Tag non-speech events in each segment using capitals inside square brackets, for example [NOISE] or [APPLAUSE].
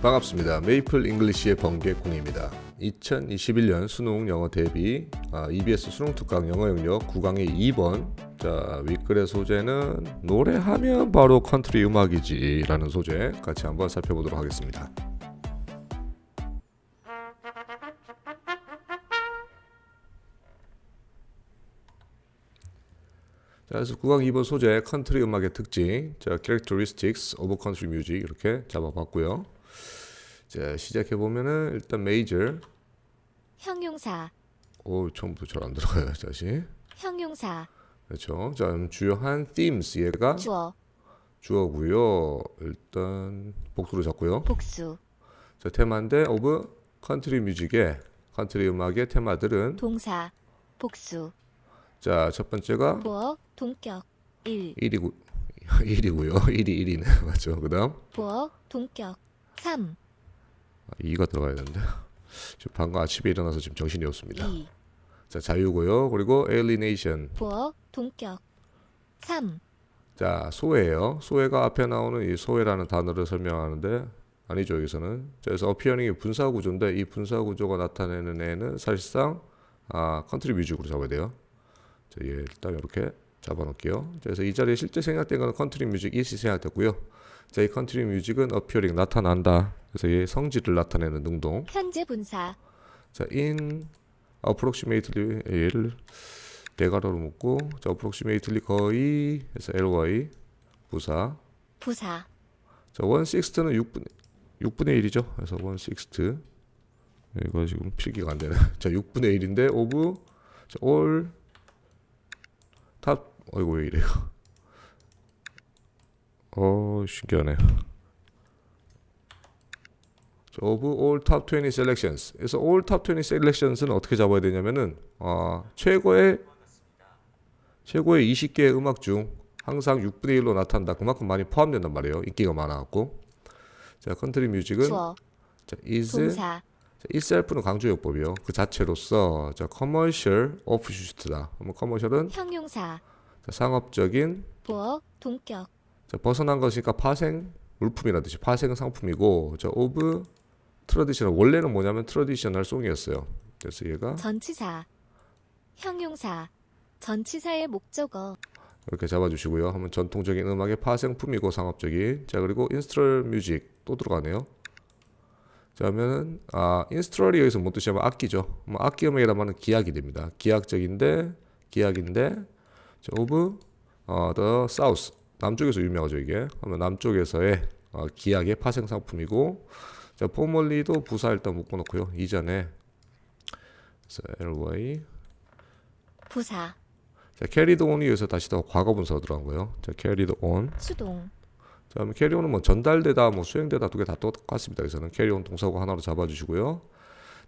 반갑습니다. 메이플 잉글리시의 번개콩입니다. 2021년 수능 영어 대비 아, EBS 수능 특강 영어 영역 9강의 2번 자 윗글의 소재는 노래하면 바로 컨트리 음악이지라는 소재 같이 한번 살펴보도록 하겠습니다. 자, 그래서 9강 2번 소재 컨트리 음악의 특징, 자, characteristics of country music 이렇게 잡아봤고요. 자, 시작해 보면은 일단 major, 형용사, 오 처음부터 잘 안 들어가요, 다시. 형용사, 그렇죠. 자, 그럼 주요한 themes 얘가 주어, 주어고요. 일단 복수로 잡고요. 복수, 자, 테마인데 of country music의 컨트리 음악의 테마들은 동사, 복수, 자, 첫 번째가 보어, 동격, 일, 1이고 1이고요. 1이 1이네. 맞죠? 그다음 보어, 동격, 삼, 2가 들어가야 되는데. [LAUGHS] 지금 방금 아침에 일어나서 지금 정신이 없습니다. 이, 자, 자유고요. 그리고 alienation. 보어, 동격, 삼, 자, 소외예요. 소외가 앞에 나오는 이 소외라는 단어를 설명하는데 아니죠, 여기서는. 자, 그래서 어피어링이 분사 구조인데 이 분사 구조가 나타내는 애는 사실상 아, 컨트리 뮤직으로 잡아야 돼요. 자, 예, 일단 이렇게 잡아 놓을게요. 자, 그래서 이 자리에 실제 생략된 거는 컨트리 뮤직 이시 생략됐고요. 자, 이 컨트리 뮤직은 어피어링 나타난다. 그래서 얘 성질을 나타내는 능동. 현재 분사, 자, in approximately 얘를 대괄호로 묶고 자, approximately 거의 해서 ly 부사. 부사, 자, 1 sixth는 6분 6분의 1이죠. 그래서 1 sixth. 이거 지금 필기가 안 되네. [LAUGHS] 자, 6분의 1인데 of 자, all 탑 어이구 왜 이래요? [LAUGHS] 어, 신기하네. 자, of all top 20 selections. 그래서 all top 20 selections는 어떻게 잡아야 되냐면은 어, 최고의 최고의 20개의 음악 중 항상 6분의 1로 나타난다. 그만큼 많이 포함된단 말이에요. 인기가 많아갖고. 자, 컨트리 뮤직은 주어, 자, is 동사, 자, itself는 강조요법이요. 그 자체로서 자, commercial offshoot다. 그러면 commercial은 형용사, 자, 상업적인 보어, 동격, 자, 벗어난 것이니까 파생 물품이라는 뜻이 파생 상품이고 자, of traditional 원래는 뭐냐면 traditional 송이었어요. 그래서 얘가 전치사, 형용사, 전치사의 목적어, 이렇게 잡아주시고요. 하면 전통적인 음악의 파생품이고 상업적인. 자 그리고 인스트럴 뮤직 또 들어가네요. 자 하면은 아 인스트럴이 여기서 뭔 뜻이냐면 악기죠. 뭐 악기 음악이란 말은 기악이 됩니다. 기악적인데 기악인데 자 오브 어더 사우스 남쪽에서 유명하죠 이게. 그러면 남쪽에서의 어, 기악의 파생 상품이고 자 포멀리도 부사 일단 묶어놓고요. 이전에 그래서 ly 부사, 자, carried on이 여기서 다시 더 과거 분사가 들어간 거예요. 자, carried on. 수동, 자, 그러면 carry on은 뭐 전달되다, 뭐 수행되다 두 개 다 똑같습니다. 여기서는 carry on 동사고 하나로 잡아주시고요.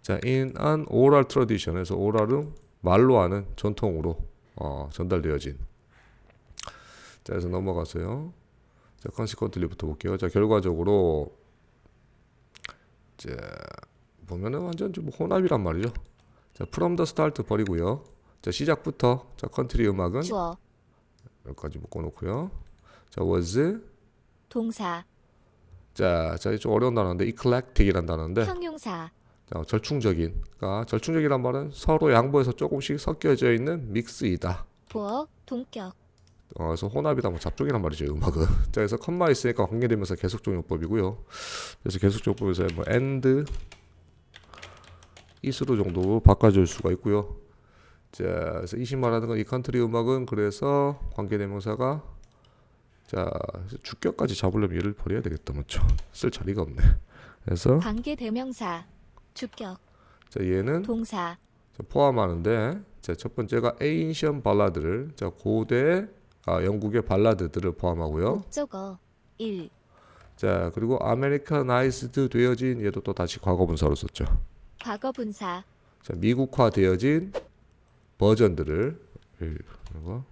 자, in an oral tradition에서 oral은 말로 하는 전통으로 어, 전달되어진. 자, 그래서 넘어가서요. 자, consequently부터 볼게요. 자, 결과적으로 자, 보면은 완전 좀 혼합이란 말이죠. 자, from the start 버리고요. 자, 시작부터 자, 컨트리 음악은 주어, 여기까지 묶어 놓고요. 자, was 동사, 자, 자, 좀 어려운 단어인데 eclectic이란 단어인데 형용사, 자, 절충적인. 그러니까 절충적이란 말은 서로 양보해서 조금씩 섞여져 있는 믹스이다. 보어, 동격, 어, 그래서 혼합이다, 뭐 잡종이란 말이죠, 이 음악은. [LAUGHS] 자, 그래서 컴마 있으니까 관계되면서 계속종요법이고요. 그래서 계속종요법에서 뭐 and, is로 정도 바꿔줄 수가 있고요. 자, 그래서 이시 말하는 건 이 컨트리 음악은 그래서 관계대명사가 자 주격까지 잡으려면 얘를 버려야 되겠다, 맞죠? 쓸 자리가 없네. 그래서 관계 대명사, 주격, 자 얘는 동사, 자, 포함하는데 자, 첫 번째가 에인션 발라드를 자 고대 아, 영국의 발라드들을 포함하고요. 목적어, 일, 자 그리고 아메리카나이즈드 되어진 얘도 또 다시 과거 분사로 썼죠. 과거 분사, 자 미국화 되어진 버전들을 이거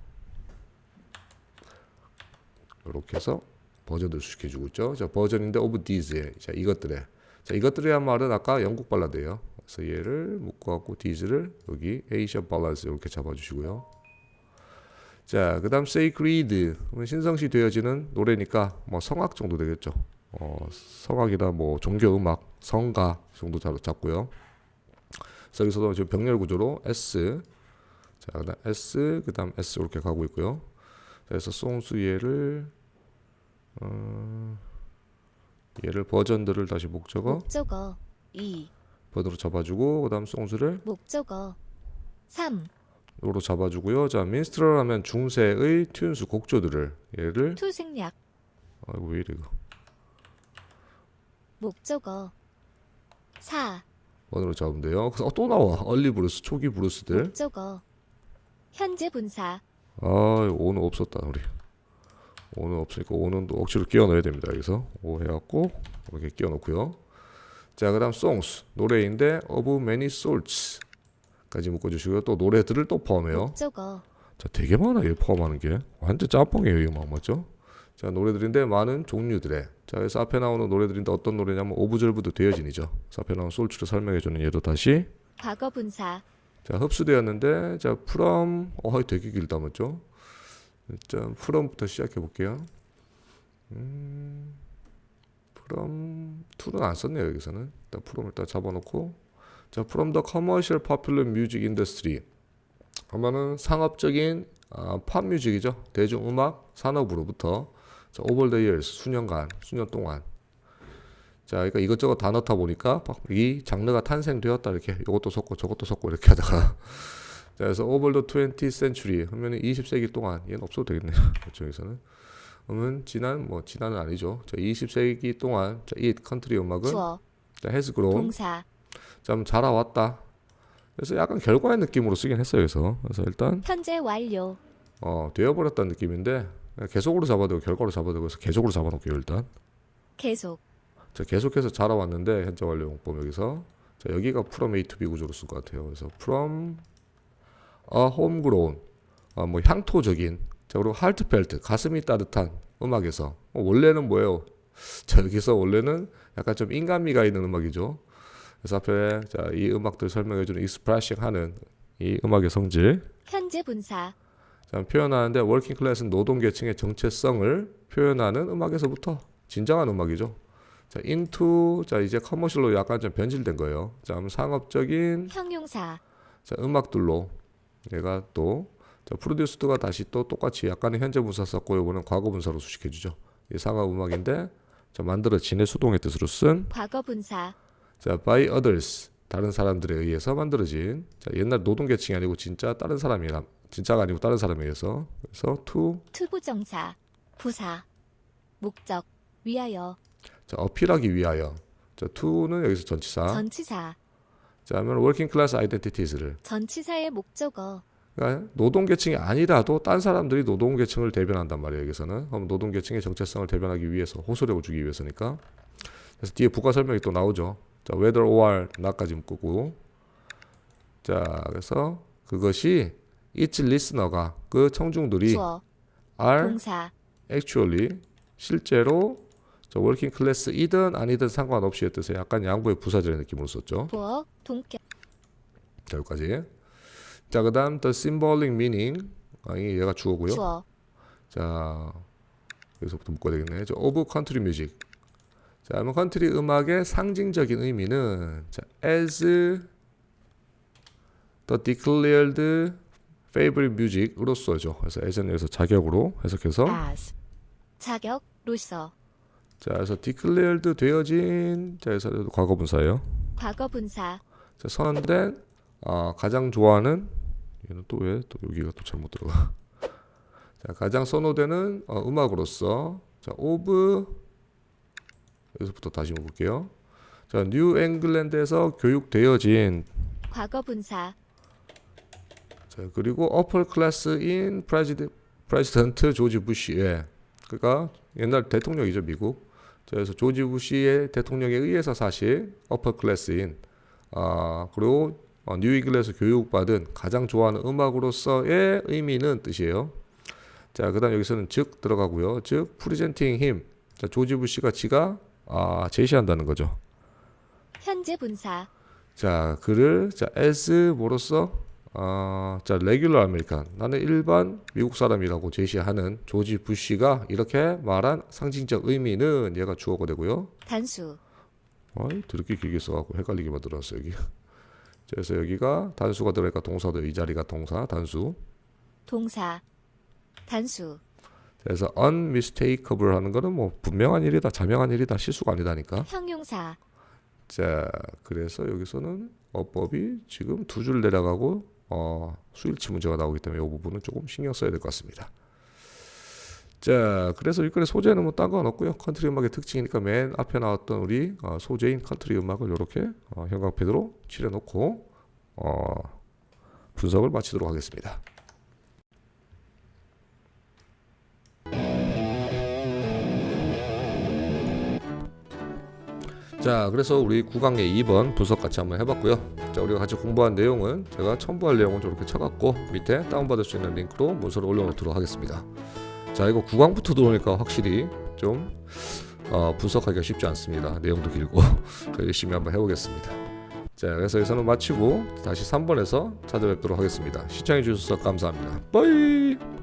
이렇게 해서 버전들 수식해 주고 있죠. 자 버전인데 오브 디즈의 자 이것들의 자 이것들이란 말은 아까 영국 발라드예요. 그래서 얘를 묶어갖고 디즈를 여기 에이션 발라드 이렇게 잡아주시고요. 자 그 다음 sacred 신성시 되어지는 노래니까 뭐 성악 정도 되겠죠. 어, 성악이나 뭐 종교 음악, 성가 정도 잘 잡고요. 그래서 여기서도 지금 병렬 구조로 S, 자 그다음 S, 그다음 S 이렇게 가고 있고요. 그래서 송수 얘를 어, 얘를 버전들을 다시 목적어 목적어 2. 버전으로 잡아주고 그다음 송수를 목적어 3. 요로 잡아주고요. 자 민스트럴 하면 중세의 튠수 곡조들을 얘를 투 생략. 아이고 왜 이래 이거 목적어 4. 번호로 잡으면 돼요. 그래서 어, 또 나와 얼리 브루스 초기 브루스들. 목적어 현재 분사. 아 오는 없었다 우리. 오는 없으니까 오는 또 억지로 끼워 넣어야 됩니다. 여기서 오 해갖고 이렇게 끼워 넣고요. 자 그 다음 songs 노래인데 of many sorts까지 묶어주시고요. 또 노래들을 또 포함해요. 목적어 자 되게 많아 요 포함하는 게 완전 짬뽕이에요 이 음악 맞죠? 자 노래들인데 많은 종류들의 자 그래서 앞에 나오는 노래들인데 어떤 노래냐면 오브절브도 되어진이죠. 앞에 나오는 솔츠를 설명해주는 얘도 다시 과거 분사. 자 흡수되었는데 자 from 어 되게 길다 맞죠? 일단 from부터 시작해 볼게요. 음, from 안 썼네요 여기서는. 일단 from 일단 잡아놓고. 자 from the commercial popular 상업적인 아, 팝 뮤직이죠. 대중음악 산업으로부터. 자, over the 수년간 수년 동안. 자, 그러니까 이것저것 다 넣다 보니까 막이 장르가 탄생되었다 이렇게. 이것도 섞고 저것도 섞고 이렇게 하다가 자, 그래서 over the 20th century 하면 20세기 동안 얘는 없어도 되겠네요. [LAUGHS] 그렇죠, 여기서는. 그러면 지난 뭐 지난은 아니죠. 자, 20세기 동안 자, 이 컨트리 음악은 주어 자, has grown 동사. 좀 자라왔다. 그래서 약간 결과의 느낌으로 쓰긴 했어요. 그래서 그래서 일단 현재 완료. 어, 되어버렸다는 느낌인데 계속으로 잡아도 결과로 잡아도 그래서 계속으로 잡아놓게요 일단. 계속. 자, 계속해서 자라왔는데 현재 완료 용법 여기서 자, 여기가 from A to B 구조로 쓸 것 같아요. 그래서 from a homegrown 아, 뭐 향토적인 자, 그리고 heartfelt 가슴이 따뜻한 음악에서 어, 원래는 뭐예요? 자, 여기서 원래는 약간 좀 인간미가 있는 음악이죠. 그래서 앞에 자, 이 음악들 설명해 주는 expressing 하는 이 음악의 성질 현재 분사. 자, 표현하는데 워킹 클래스는 노동 계층의 정체성을 표현하는 음악에서부터 진정한 음악이죠. 자, into 자 이제 커머셜로 약간 좀 변질된 거예요. 자, 상업적인 형용사. 자, 음악들로 얘가 또 자, 프로듀스드가 다시 또 똑같이 약간의 현재 분사 썼고 요거는 과거 분사로 수식해 주죠. 이 상업 음악인데 자, 만들어진의 수동의 뜻으로 쓴 과거 분사. 자, by others 다른 사람들에 의해서 만들어진 자, 옛날 노동 계층이 아니고 진짜 다른 사람이라 진짜가 아니고 다른 사람에 의해서 그래서 to 투부정사. 부사. 목적. 위하여. 자, 어필하기 위하여. 자, to는 여기서 전치사. 전치사. 자, 하면 working class identities를. 전치사의 목적어. 그러니까 노동 계층이 아니라도 딴 사람들이 노동 계층을 대변한단 말이에요. 여기서는. 그럼 노동 계층의 정체성을 대변하기 위해서 호소력을 주기 위해서니까. 그래서 뒤에 부가 설명이 또 나오죠. 자, whether or not까지 묶고. 자, 그래서 그것이 each listener가 그 청중들이 주어. are 동사. actually 실제로 저 working class이든 아니든 상관없이의 뜻에 약간 양보의 부사절의 느낌으로 썼죠. 보어. 동격. 자 여기까지. 자 그다음 the symbolic meaning 아, 이 얘가 주어고요. 주어. 자 여기서부터 묶어야 되겠네. 저 of country music. 자 그러면 컨트리 음악의 상징적인 의미는 자 as the declared favorite music으로서죠. 그래서 as는 여기서 자격으로 해석해서 as. 자격로서. 자 그래서 declared 되어진 자 그래서 과거 분사예요. 과거 분사. 자, 선언된 아, 가장 좋아하는 얘는 또 왜 또 여기가 또 잘못 들어가. [LAUGHS] 자, 가장 선호되는 어, 음악으로서 자, 오브 여기서부터 다시 볼게요. 자, 뉴 앵글랜드에서 교육되어진 과거 분사. 자, 그리고 어퍼 클래스인 프레지드 프레지던트 조지 부시의 그러니까 옛날 대통령이죠, 미국. 자, 그래서 조지 부시의 대통령에 의해서 사실 어퍼 클래스인 아, 그리고 어, 뉴잉글랜드에서 교육받은 가장 좋아하는 음악으로서의 의미는 뜻이에요. 자, 그다음 여기서는 즉 들어가고요. 즉 프리젠팅 힘. 자, 조지 부시가 지가 아, 제시한다는 거죠. 현재 분사. 자, 그를 자, as 뭐로서 아, 자, 레귤러 아메리칸. 나는 일반 미국 사람이라고 제시하는 조지 부시가 이렇게 말한 상징적 의미는 얘가 주어가 되고요. 단수, 아이, 드럽게 길게 써갖고 헷갈리게 만들어놨어 여기. [LAUGHS] 그래서 여기가 단수가 들어가니까 동사도 이 자리가 동사 단수. 동사, 단수, 그래서 unmistakable 하는 거는 뭐 분명한 일이다, 자명한 일이다, 실수가 아니다니까. 형용사, 자, 그래서 여기서는 어법이 지금 두 줄 내려가고 어, 수일치 문제가 나오기 때문에 이 부분은 조금 신경 써야 될 것 같습니다. 자, 그래서 일거리 소재는 뭐 딴 건 없고요. 컨트리 음악의 특징이니까 맨 앞에 나왔던 우리 어, 소재인 컨트리 음악을 이렇게 어, 형광펜으로 칠해놓고 어, 분석을 마치도록 하겠습니다. 자, 그래서 우리 9강의 2번 분석 같이 한번 해봤고요. 자, 우리가 같이 공부한 내용은 제가 첨부할 내용은 저렇게 쳐갖고 밑에 다운받을 수 있는 링크로 문서를 올려놓도록 하겠습니다. 자, 이거 9강부터 들어오니까 확실히 좀 어, 분석하기가 쉽지 않습니다. 내용도 길고 [LAUGHS] 열심히 한번 해보겠습니다. 자, 그래서 여기서는 마치고 다시 3번에서 찾아뵙도록 하겠습니다. 시청해주셔서 감사합니다. 빠이!